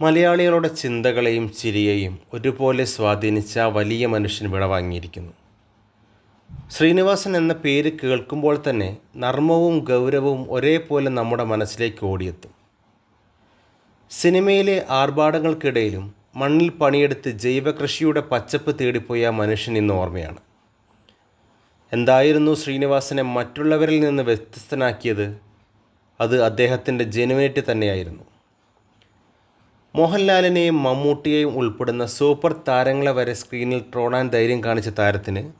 മലയാളികളുടെ ചിന്തകളെയും ചിരിയെയും ഒരുപോലെ സ്വാധീനിച്ച വലിയ മനുഷ്യൻ വിടവാങ്ങിയിരിക്കുന്നു ശ്രീനിവാസൻ എന്ന പേര് കേൾക്കുമ്പോൾ തന്നെ നർമ്മവും ഗൗരവവും ഒരേപോലെ നമ്മുടെ മനസ്സിലേക്ക് ഓടിയെത്തും. സിനിമയിലെ ആർഭാടങ്ങൾക്കിടയിലും മണ്ണിൽ പണിയെടുത്ത് ജൈവകൃഷിയുടെ പച്ചപ്പ് തേടിപ്പോയ മനുഷ്യൻ ഇന്ന് ഓർമ്മയാണ്. എന്തായിരുന്നു ശ്രീനിവാസനെ മറ്റുള്ളവരിൽ നിന്ന് വ്യത്യസ്തനാക്കിയത്? അത് അദ്ദേഹത്തിന്റെ ജെനുവിനിറ്റി തന്നെയായിരുന്നു. മോഹൻലാലിനെയും മമ്മൂട്ടിയെയും ഉൾപ്പെടുന്ന സൂപ്പർ താരങ്ങളെ വരെ സ്ക്രീനിൽ ട്രോളാൻ ധൈര്യം കാണിച്ച താരത്തിന്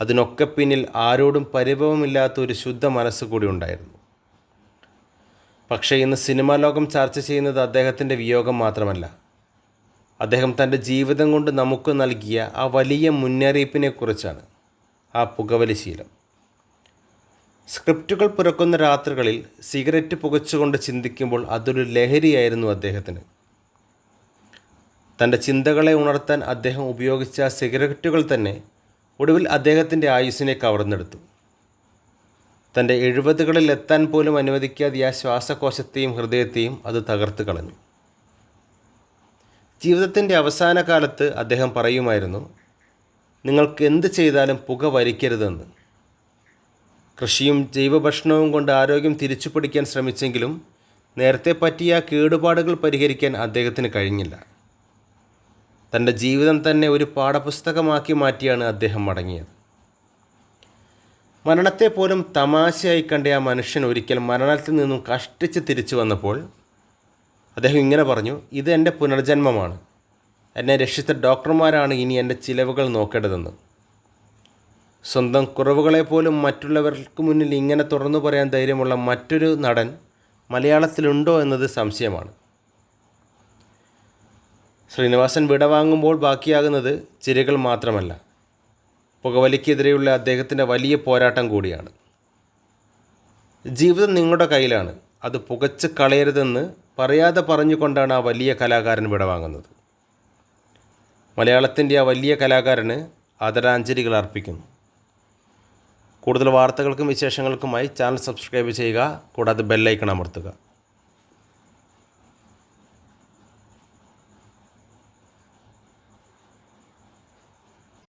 അതിനൊക്കെ പിന്നിൽ ആരോടും പരിഭവമില്ലാത്ത ഒരു ശുദ്ധ മനസ്സ് കൂടി ഉണ്ടായിരുന്നു. പക്ഷേ ഇന്ന് സിനിമാ ലോകം ചർച്ച ചെയ്യുന്നത് അദ്ദേഹത്തിന്റെ വിയോഗം മാത്രമല്ല. അദ്ദേഹം തന്റെ ജീവിതം കൊണ്ട് നമുക്ക് നൽകിയ ആ വലിയ മുന്നറിയിപ്പിനെക്കുറിച്ചാണ് ആ പുകവലി ശീലം. സ്ക്രിപ്റ്റുകൾ പുറക്കുന്ന രാത്രികളിൽ സിഗരറ്റ് പുകച്ചുകൊണ്ട് ചിന്തിക്കുമ്പോൾ അതൊരു ലഹരിയായിരുന്നു അദ്ദേഹത്തിന്. തന്റെ ചിന്തകളെ ഉണർത്താൻ അദ്ദേഹം ഉപയോഗിച്ച സിഗരറ്റുകൾ തന്നെ ഒടുവിൽ അദ്ദേഹത്തിന്റെ ആയുസ്സിനെ കവർന്നെടുത്തു. തന്റെ എഴുപതുകളിൽ എത്താൻ പോലും അനുവദിക്കാതെ ആ ശ്വാസകോശത്തെയും ഹൃദയത്തെയും അത് തകർത്ത് കളഞ്ഞു. ജീവിതത്തിന്റെ അവസാന കാലത്ത് അദ്ദേഹം പറയുമായിരുന്നു നിങ്ങൾക്ക് എന്ത് ചെയ്താലും പുക വരിക്കരുതെന്ന് കൃഷിയും ജൈവഭക്ഷണവും കൊണ്ട് ആരോഗ്യം തിരിച്ചു പിടിക്കാൻ ശ്രമിച്ചെങ്കിലും നേരത്തെ പറ്റിയ കേടുപാടുകൾ പരിഹരിക്കാൻ അദ്ദേഹത്തിന് കഴിഞ്ഞില്ല. തന്റെ ജീവിതം തന്നെ ഒരു പാഠപുസ്തകമാക്കി മാറ്റിയാണ് അദ്ദേഹം മടങ്ങിയത്. മരണത്തെ പോലും തമാശയായി കണ്ട ആ മനുഷ്യൻ ഒരിക്കൽ മരണത്തിൽ നിന്നും കഷ്ടിച്ച് തിരിച്ചു വന്നപ്പോൾ അദ്ദേഹം ഇങ്ങനെ പറഞ്ഞു ഇത് എന്റെ പുനർജന്മമാണ്. എന്നെ രക്ഷിച്ച ഡോക്ടർമാരാണ് ഇനി എന്റെ ചിലവുകൾ നോക്കേണ്ടതെന്ന്. സ്വന്തം കുറവുകളെ പോലും മറ്റുള്ളവർക്ക് മുന്നിൽ ഇങ്ങനെ തുറന്നു പറയാൻ ധൈര്യമുള്ള മറ്റൊരു നടൻ മലയാളത്തിലുണ്ടോ എന്നത് സംശയമാണ്. ശ്രീനിവാസൻ വിടവാങ്ങുമ്പോൾ ബാക്കിയാകുന്നത് ചിരകൾ മാത്രമല്ല. പുകവലിക്കെതിരെയുള്ള അദ്ദേഹത്തിന്റെ വലിയ പോരാട്ടം കൂടിയാണ്. ജീവിതം നിങ്ങളുടെ കയ്യിലാണ്. അത് പുകച്ച് കളയരുതെന്ന് പറയാതെ പറഞ്ഞുകൊണ്ടാണ് ആ വലിയ കലാകാരൻ വിടവാങ്ങുന്നത് മലയാളത്തിന്റെ ആ വലിയ കലാകാരന് ആദരാഞ്ജലികൾ അർപ്പിക്കുന്നു. കൂടുതൽ വാർത്തകൾക്കും വിശേഷങ്ങൾക്കുമായി ചാനൽ സബ്സ്ക്രൈബ് ചെയ്യുക കൂടാതെ ബെല്ലൈക്കൺ അമർത്തുക.